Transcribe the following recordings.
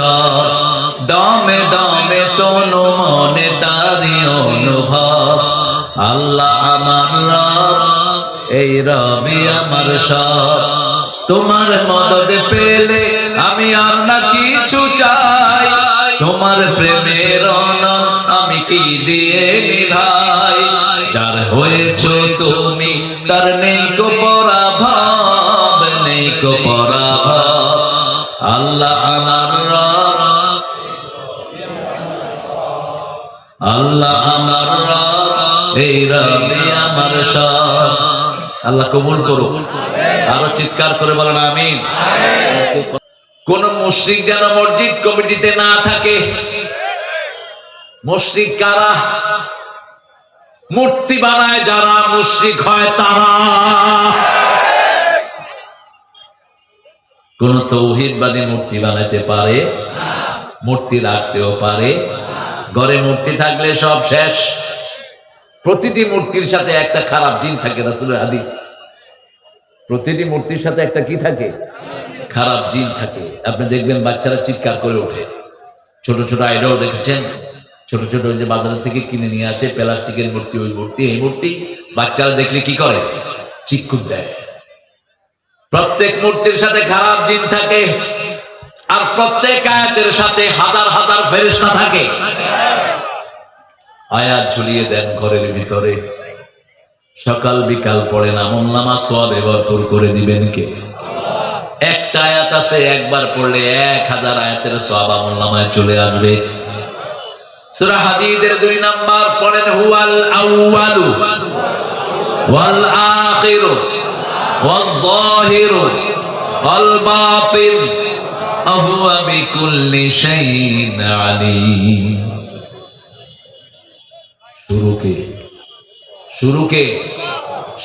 সব দমে দমে তনু মনে তারি অনুভব। আল্লাহ আমার রব, এই রবি আমার সব। তোমার মদদ পেলে আমি আর না কিছু চাই। তোমার প্রেমের আমি কি দিয়ে নিভাই? যার হয়েছ তুমি, তার নেই কো আমার আল্লাহ কবুল করো আরও চিৎকার করে বলেন, আমিন। কোন মুশরিক যেন মসজিদ কমিটিতে না থাকে। মুশরিক কারা? মূর্তি বানায় যারা মুশরিক হয় তারা। কোন তৌহিদবাদী মূর্তি বানাইতে পারে? মূর্তি রাখতেও পারে। ঘরে মূর্তি থাকলে সব শেষ। প্রতিটি মূর্তির সাথে একটা খারাপ জিন থাকে, রাসুলের হাদিস। প্রতিটি মূর্তির সাথে একটা কি থাকে? খারাপ জিন থাকে। আপনি দেখবেন বাচ্চারা চিৎকার করে ওঠে। ছোট ছোট আইডল দেখেছেন? ছোট ছোট ওই যে বাজার থেকে কিনে নিয়ে আসে, প্লাস্টিকের মূর্তি, ওই মূর্তি, এই মূর্তি। বাচ্চারা দেখলে কি করে? চিৎকুট দেয়। প্রত্যেক মূর্তির সাথে খারাপ জিন থাকে আর প্রত্যেক আয়াতের সাথে হাজার হাজার ফেরিস্তা থাকে। আয়াত ঝুলিয়ে দেন ঘরের ভিতরে। সকাল বিকাল পড়েন, আমল নামা সব ভরপুর করে দিবেন কে? একটা আয়াত আছে, একবার পড়লে এক হাজার আয়াতের সব আমল নামায় চলে আসবে। সূরা দুই নাম্বার পড়েন, হুয়াল আউয়ালু, ওয়াল আখিরু। বিকুল্লি শাইইন আলীম শুরুকে শুরুকে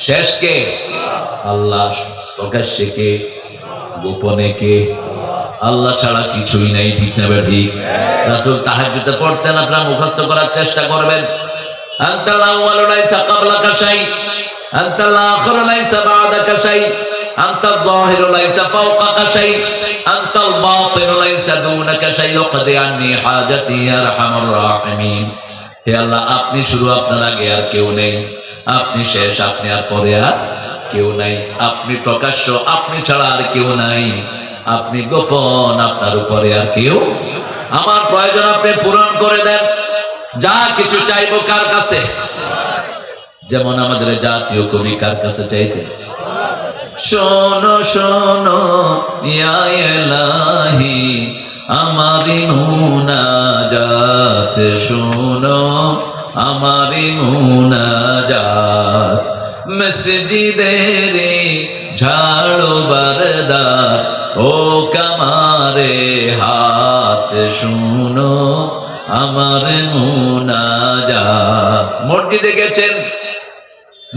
শেষকে, আল্লাহ প্রকাশ্যে কে গোপনে কে আল্লাহ ছাড়া কিছুই নাই, ঠিক না ঠিক? রাসূল তাহাজ্জুদে পড়তেন, আপনারা মুখস্থ করার চেষ্টা করবেন। আনতাল আউয়ালু বা'দাকা শাই, আনতাল যাহিরু লাইসা ফাওকাকা শাই, আনতাল বাতিনু লাইসা দুনাকা শাই ওয়াকদি আন্নি হাজাতি ইয়া আরহামার রাহিমিন। হে আল্লাহ, আপনি শুরু আপনার আগে আর কেউ নেই, আপনি শেষ, আপনি আর পরে আর কেউ নাই। আপনি প্রকাশ্য, আপনি ছাড়া আর কেউ নাই। আপনি গোপন, আপনার উপরে আর কেউ। আমার প্রয়োজন আপনি পূরণ করে দেন। যা কিছু চাইব কার কাছে? যেমন আমাদের জাতীয় কবি কার কাছে চাইতেন? শোনো শোনো, ইয়া এলাহি আমারি মুনাজাত, শোনো, আমারি মুনাজাত, মসজিদের ঝাড়ো বারদার, ও কামারে হাত, শুনো, আমার মুনাজাত। মসজিদে গেছেন?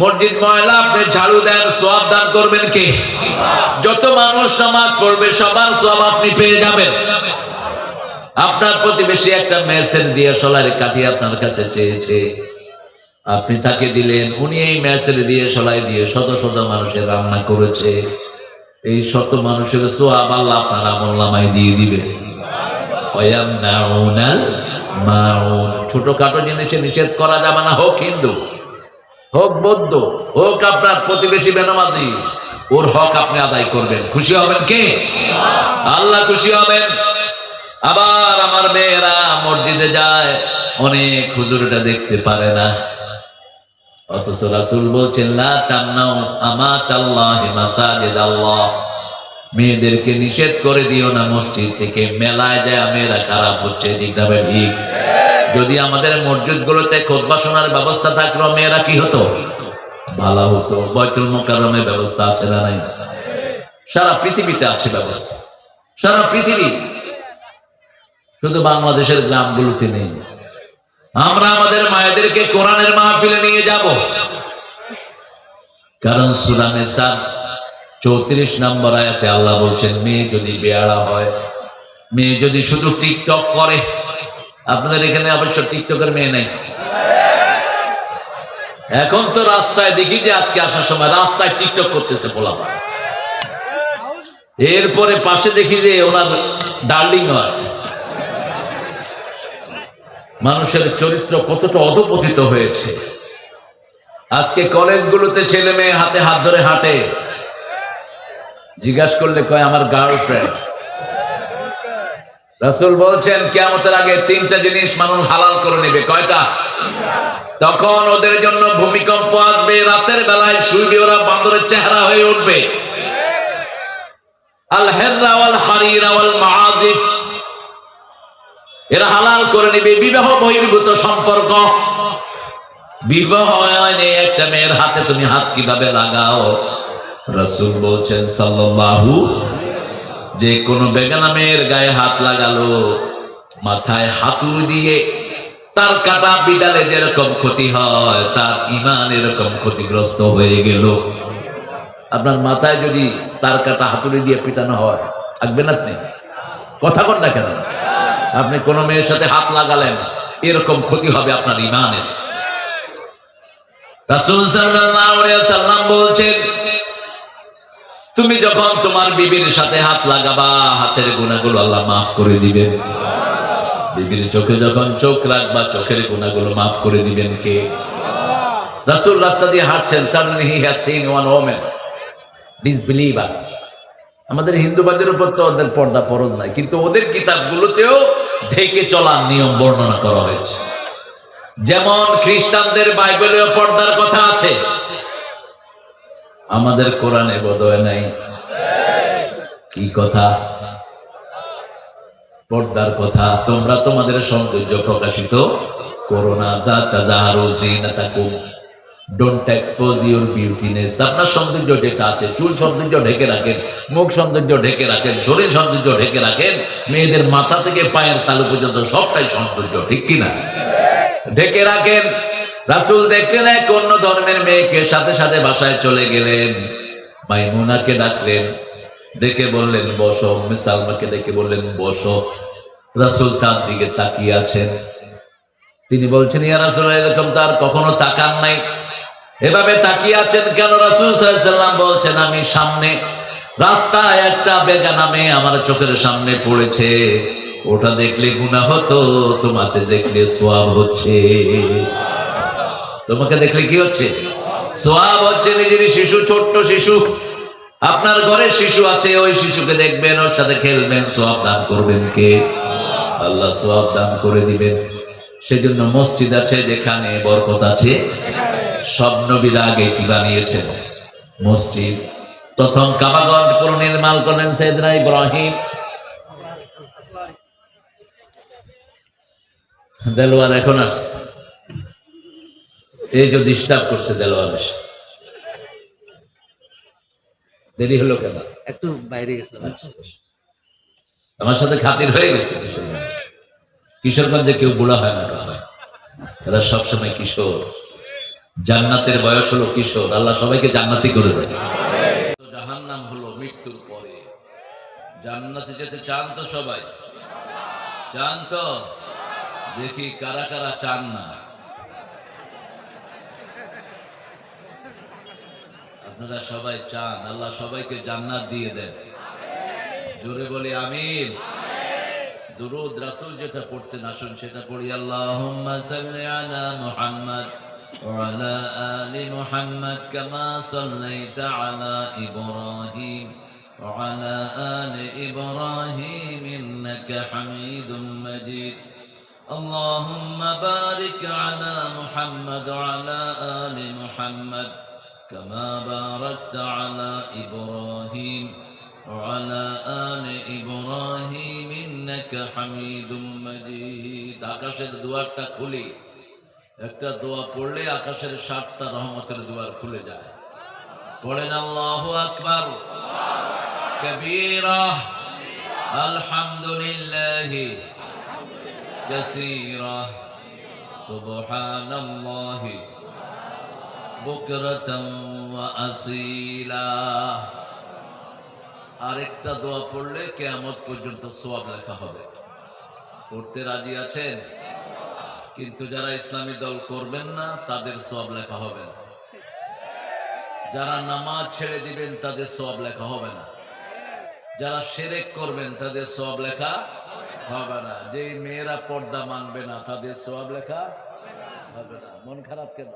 মসজিদ ময়লা, আপনি ঝাড়ু দেন সব দান করবেন কে? যত মানুষ নামাজ পড়বে, সবার সব আপনি পেয়ে যাবেন। আপনার প্রতিবেশী একটা মেসের দিয়ে সলার কাঠি আপনার কাছে চেয়েছে। আপনি তাকে দিলেন, উনি এই মেসের দিয়ে সলাই দিয়ে শত শত মানুষের রান্না করেছে। এই শত মানুষের সোয়াব আল্লাহ আপনার আমল নামায় দিয়ে দিবে। ছোটখাটো জিনিসে নিষেধ করা যাবে না, হোক হিন্দু। হোক বৌদ্ধ, হোক আপনার প্রতিবেশী বেনামাজি, ওর হক আপনি আদায় করবেন। খুশি হবেন কে? আল্লাহ খুশি হবেন। আবার আমার মেয়েরা মসজিদে যায়, অনেক হুজুরটা দেখতে পারে না। অথচ রাসুল বলছেন মেয়েদেরকে নিষেধ করে দিও না, মসজিদ থেকে। মেলায় যায়, মেয়েরা খারাপ হচ্ছে ঠিক না ঠিক। যদি আমাদের মসজিদ গুলোতে খোদবা শোনার ব্যবস্থা থাকল, মেয়েরা কি হতো? ভালো হতো। বয়তুল মোকারমের ব্যবস্থা আছে না নাই? সারা পৃথিবীতে আছে ব্যবস্থা। সারা পৃথিবী। শুধু বাংলাদেশের গ্রামগুলোতে নেই। আমরা আমাদের মায়েদেরকে কোরআনের মাহফিলে নিয়ে যাব। কারণ সুরানে সার চৌত্রিশ নম্বর আয়াতে আল্লাহ বলছেন, মেয়ে যদি বেয়ারা হয়, মেয়ে যদি শুধু টিকটক করে আপনাদের এখানে অবশ্য টিকটকের মেয়ে নেই। এখন তো রাস্তায় দেখি যে আজকে আসার সময় রাস্তায় টিকটক করতেছে পোলাপা এরপরে পাশে দেখি যে ওনার ডার্লিংও আছে। মানুষের চরিত্র কতটা অধপতিত হয়েছে। আজকে কলেজগুলোতে ছেলে মেয়ে হাতে হাত ধরে হাঁটে। জিজ্ঞাসা করলে কয়, আমার গার্লফ্রেন্ড রাসূল বলছেন, কেয়ামতের আগে তিনটা জিনিস মানুষ হালাল করে নেবে। কয়টা? তখন ওদের জন্য ভূমিকম্প আসবে, রাতের বেলায় শুইবে, ওরা বান্দরের চেহারা হয়ে উঠবে। সম্পর্ক। বিবাহ একটা মেয়ের হাতে তুমি হাত কীভাবে লাগাও? রাসূল বলছেন, সাল্লাল্লাহু যে কোনো বেগানা মেয়ের গায়ে হাত লাগালো, মাথায় হাতুড়ি দিয়ে তার কাটা বিড়ালে যেরকম ক্ষতি হয়, তার ইমান এরকম ক্ষতিগ্রস্ত হয়ে গেল। আপনার মাথায় যদি তার কাটা হাতুড়ি দিয়ে পিটানো হয় থাকবেন আপনি? কথা কন না কেন? আপনি কোনো মেয়ের সাথে হাত লাগালেন, এরকম ক্ষতি হবে আপনার ইমানের। রাসূল সাল্লাম বলছেন তুমি যখন তোমার বিবির সাথে হাত লাগাবা, হাতের গুণাগুলো আল্লাহ মাফ করে দিবেন। বিবির চোখে যখন চোখ রাখবা, চোখের গুণাগুলো মাফ করে দিবেন কে? রাসূল রাস্তা দিয়ে হাঁটছেন suddenly he has seen one woman disbeliever আমাদের হিন্দুবাদের উপর তো ওদের পর্দা ফরজ নাই, কিন্তু ওদের কিতাবগুলোতেও ঢেকে চলার নিয়ম বর্ণনা করা হয়েছে। যেমন খ্রিস্টানদের বাইবেলেও পর্দার কথা আছে আমাদের কোরআনে বোধহয় নাই। কি কথা? পর্দার কথা। তোমরা তোমাদের সৌন্দর্য প্রকাশিত করো না। দা তাজাহারু জিনাতাকুম। ডোন্ট আপনার সৌন্দর্য যেটা আছে, চুল ঢেকে রাখেন, মুখ ঢেকে রাখেন, শরীর ঢেকে রাখেন, মেয়েদের মাথা থেকে পায়ের তালু পর্যন্ত সবটাই সৌন্দর্য, ঠিক কিনা? ঢেকে রাখেন। রাসূল দেখলেন এক অন্য ধর্মের মেয়েকে সাথে সাথে বাসায় চলে গেলেন। মাইমুনাকে ডাকলেন, ডেকে বললেন, বসো সালমাকে ডেকে বললেন, বসো। রাসূল তার দিকে তাকিয়ে আছেন। তিনি বলছেন, ইয়া রাসূল এরকম তার কখনো তাকান নাই। এভাবে তাকিয়ে আছেন কেন? রাসুল সাল্লাম বলছেন, আমি সামনে, রাস্তায় একটা বেগানা মেয়ে আমার চোখের সামনে পড়েছে। ওটা দেখলে গুনাহ হতো তোমাকে দেখলে সোয়াব হচ্ছে। তোমাকে দেখলে কি হচ্ছে? সোয়াব হচ্ছে নিজের শিশু, ছোট্ট শিশু। আপনার ঘরে শিশু আছে, ওই শিশুকে দেখবেন, ওর সাথে খেলবেন, সোয়াব দান করবেন কে? আল্লাহ সোয়াব দান করে দিবেন। সেজন্য মসজিদ আছে, যেখানে বরকত আছে। সব নবীরা আগে কি বানিয়েছেন? মসজিদ। প্রথম কাবাগঞ্জ পুনর্নির্মাণ করলেন সৈয়দনা ইব্রাহিম। দেলোয়ার এখন আসছে। এই যে ডিস্টার্ব করছে দেলোয়ার এসে দেরি হলো কেন? একটু বাইরে গেছিলাম আমার সাথে খাতির হয়ে গেছে কিশোরগঞ্জ কিশোরগঞ্জে কেউ বুড়া হয় না। এরা সবসময় কিশোর। জান্নাতের বয়স হলো কিশোর। আল্লাহ সবাইকে জান্নাতি করে দেয় জাহান নাম হলো মৃত্যুর পরে। জান্নাতে যেতে চান তো সবাই? চান তো? দেখি কারা কারা চান না। আপনারা সবাই চান আল্লাহ সবাইকে জান্নাত দিয়ে দেন জোরে বলি আমিন দুরুদ রাসূল যেটা পড়তেন আসুন সেটা পড়ি আল্লাহুম্মা সাল্লি আলা মুহাম্মদ وعلى آل محمد كما صليت على إبراهيم وعلى آل إبراهيم إنك حميد مجيد اللهم بارك على محمد وعلى آل محمد كما باركت على إبراهيم وعلى آل إبراهيم إنك حميد مجيد আকাশের দুয়ারটা খুলি একটা দোয়া পড়লে আকাশের সাতটা রহমতের দুয়ার খুলে যায় পড়েন আল্লাহ আকবার কবীরা আলহামদুলিল্লাহ كثيرا سبحان الله بكرة وأصيلا আরেকটা দোয়া পড়লে কেয়ামত পর্যন্ত সোয়াব লেখা হবে পড়তে রাজি আছেন কিন্তু যারা ইসলামী দল করবেন না তাদের সোয়াব লেখা হবে না যারা নামাজ ছেড়ে দিবেন তাদের সোয়াব লেখা হবে না যারা সেরেক করবেন তাদের সোয়াব লেখা হবে না যে মেয়েরা পর্দা মানবে না তাদের সব লেখা হবে না মন খারাপ কেন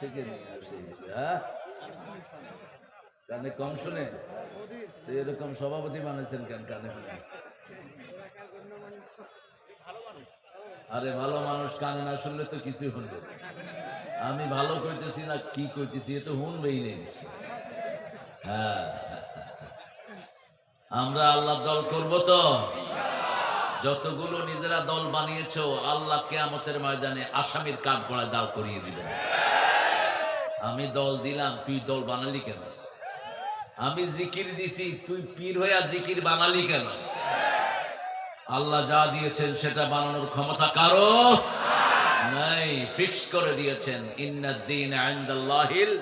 থেকে নিয়ে আসে হ্যাঁ? কানে কম শুনে। তো এরকম সভাপতি বানাইছেন কেন কানে আরে ভালো মানুষ, কানে না শুনলে তো কিছু শুনবে আমি ভালো কইতেছি না কি কইতেছি, এ তো শুনবেই নেই হ্যাঁ আমরা আল্লাহ দল করব তো? যতগুলো নিজেরা দল বানিয়েছো, আল্লাহ কেয়ামতের ময়দানে আসামির কাঠ গড়ায় দাঁড় করিয়ে দিবেন। আমি দল দিলাম, তুই দল বানালি কেন? আমি জিকির দিছি, তুই পীর হইয়া জিকির বানালি কেন? আল্লাহ যা দিয়েছেন সেটা বানানোর ক্ষমতা কারও নাই ফিক্স করে দিয়েছেন। ইন্নাদ্দিন ইনদাল্লাহিল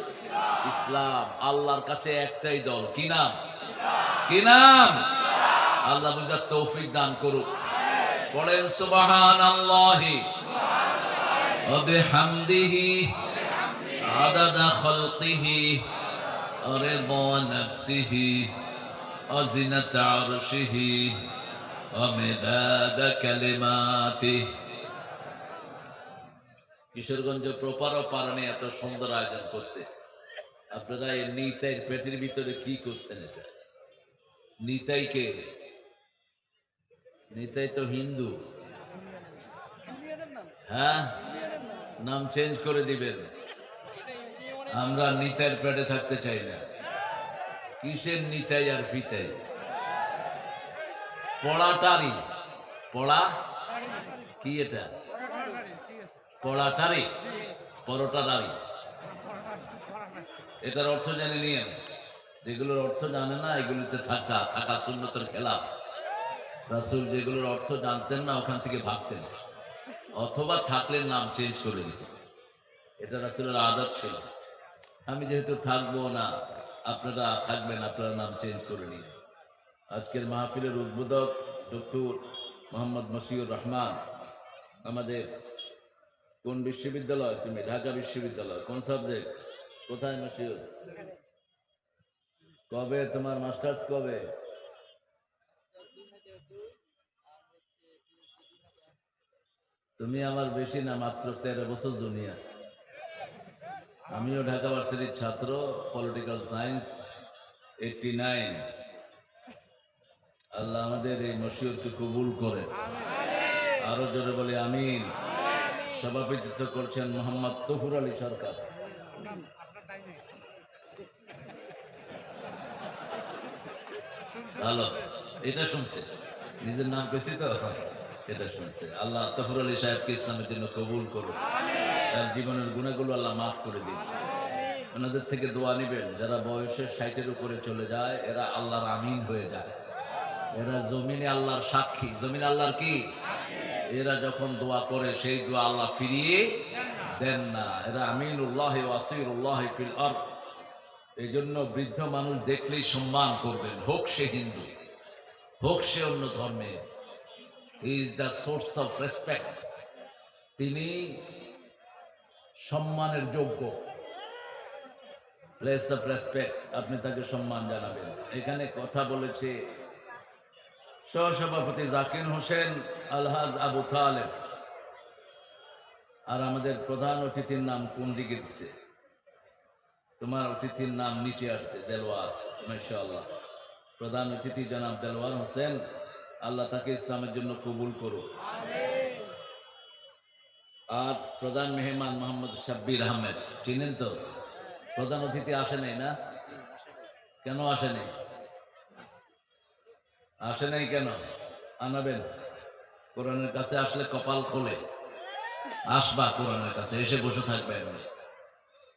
ইসলাম। আল্লাহর কাছে একটাই দল। কি নাম? কি নাম? আল্লাহ বুঝার তৌফিক দান করুক। পড়েন সুবহানাল্লাহি। ওয়া বিহামদিহি। আদাদা খালকিহি ورضا نفسه وزنة عرشه ومداد كلماته কিশোরগঞ্জ প্রপার ও পারণে এত সুন্দর আয়োজন করতে আপনারা এই নিতাইয়ের পেটের ভিতরে কি করছেন এটা নিতাই কে নিতাই তো হিন্দু হ্যাঁ নাম চেঞ্জ করে দিবেন আমরা নিতাইয়ের পেটে থাকতে চাই না। কিসের নিতাই আর ফিতাই? পড়াটারি পড়া? কি এটা? পড়াটারি পরোটারি এটার অর্থ জানি নিয়েন যেগুলোর অর্থ জানে না, এগুলিতে থাকা থাকা সুন্নতের খেলাফ। রাসুল যেগুলোর অর্থ জানতেন না, ওখান থেকে ভাবতেন। অথবা থাকলে নাম চেঞ্জ করে দিতেন। এটা রাসুলের আদর ছিল। আমি যেহেতু থাকব না, আপনারা থাকবেন, আপনারা নাম চেঞ্জ করে নিন। আজকের মাহফিলের উদ্বোধক ডক্টর মোহাম্মদ মসিউর রহমান, আমাদের কোন বিশ্ববিদ্যালয়? তুমি ঢাকা বিশ্ববিদ্যালয়, কোন সাবজেক্ট কোথায় মশিউর? কবে? তোমার মাস্টার্স কবে? তুমি আমার বেশি না, মাত্র তেরো বছর জুনিয়র আমিও ঢাকা ভার্সিটির ছাত্র পলিটিক্যাল সায়েন্স এইটটি নাইন আল্লাহ আমাদের এই মসিয়তকে কবুল করে আরও জোরে বলে আমিন। সভাপতিত্ব করছেন মোহাম্মদ তফুর আলী সরকার। ভালো এটা শুনছে? নিজের নাম পেয়েছি তো? এটা শুনছে। আল্লাহ তফর আলী সাহেবকে ইসলামের জন্য কবুল করুন তার জীবনের গুণাগুলো আল্লাহ মাফ করে দিন। ওনাদের থেকে দোয়া নেবেন যারা বয়সের ষাটের উপরে চলে যায় এরা আল্লাহর আমিন হয়ে যায়। এরা জমিনে আল্লাহর সাক্ষী। জমিন আল্লাহর কি? এরা যখন দোয়া করে সেই দোয়া আল্লাহ ফিরিয়ে দেন না। এরা আমিনুল্লাহ ওয়াসিরুল্লাহ ফিল আর এই জন্য বৃদ্ধ মানুষ দেখলেই সম্মান করবেন। হোক সে হিন্দু হোক সে অন্য ধর্মে। Is the source of respect তিনি সম্মানের যোগ্য। প্লেস অফ রেসপেক্ট আপনি তাকে সম্মান জানাবেন। এখানে কথা বলেছে সহসভাপতি জাকির হোসেন আলহাজ আবু তালেব। আর আমাদের প্রধান অতিথির নাম কোন দিকে দিচ্ছে তোমার অতিথির নাম নিচে আসছে, দেলওয়ার, মাশাআল্লাহ। প্রধান অতিথি জনাব দেলওয়ার হোসেন, আল্লাহ তাকে ইসলামের জন্য কবুল করুক। আর প্রধান মেহমান মোহাম্মদ শাব্বির আহমেদ। চিনেন তো? প্রধান অতিথি আসে নাই না? কেন আসে নাই? আসে নাই কেন? আনাবেন। কোরআনের কাছে আসলে কপাল খোলে। আসবা কোরআনের কাছে, এসে বসে থাকবে এমনি।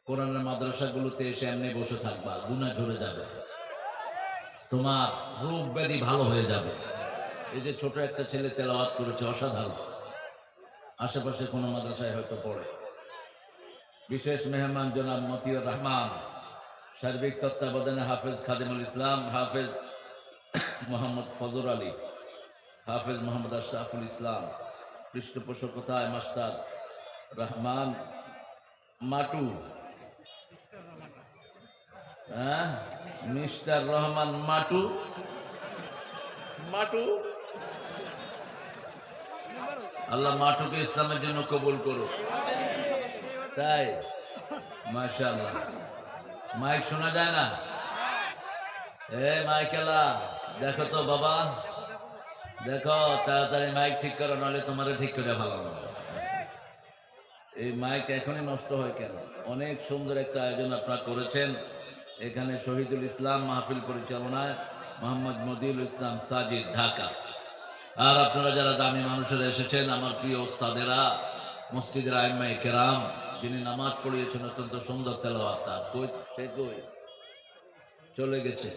কোরআনের মাদ্রাসাগুলোতে এসে এমনি বসে থাকবা, গুণা ঝরে যাবে। তোমার রোগ ব্যাধি ভালো হয়ে যাবে। এই যে ছোট একটা ছেলে তেলাওয়াত করেছে, অসাধারণ। আশেপাশে কোনো মাদ্রাসায় হয়তো পড়ে। বিশেষ মেহমান জনাব মতিউর রহমান, সার্বিক তত্ত্বাবধানে হাফেজ খাদিমুল ইসলাম, হাফেজ মোহাম্মদ ফজর আলী, হাফেজ মোহাম্মদ আশরাফুল ইসলাম, পৃষ্ঠপোষকতায় মাস্টার রহমান মাটু হ্যাঁ মিস্টার রহমান মাটু মাটু আল্লাহ মাটুকে ইসলামের জন্য কবুল করো তাই? মাশাআল্লাহ। মাইক শোনা যায় না? এ মাইকেলা, দেখো তো বাবা। দেখো, তাড়াতাড়ি মাইক ঠিক করো, নাহলে তোমারে ঠিক করে ভালো না এই মাইক এখনই নষ্ট হয় কেন? অনেক সুন্দর একটা আয়োজন আপনারা করেছেন। এখানে শহীদুল ইসলাম মাহফিল পরিচালনায় মোহাম্মদ মদিউল ইসলাম সাজিদ, ঢাকা। আর আপনারা যারা দামি মানুষেরা এসেছেন, আমার প্রিয় ওস্তাদেরা মসজিদের আইমাই কেরাম, যিনি নামাজ পড়িয়েছেন অত্যন্ত সুন্দর তেলাওয়াত সে চলে গেছে।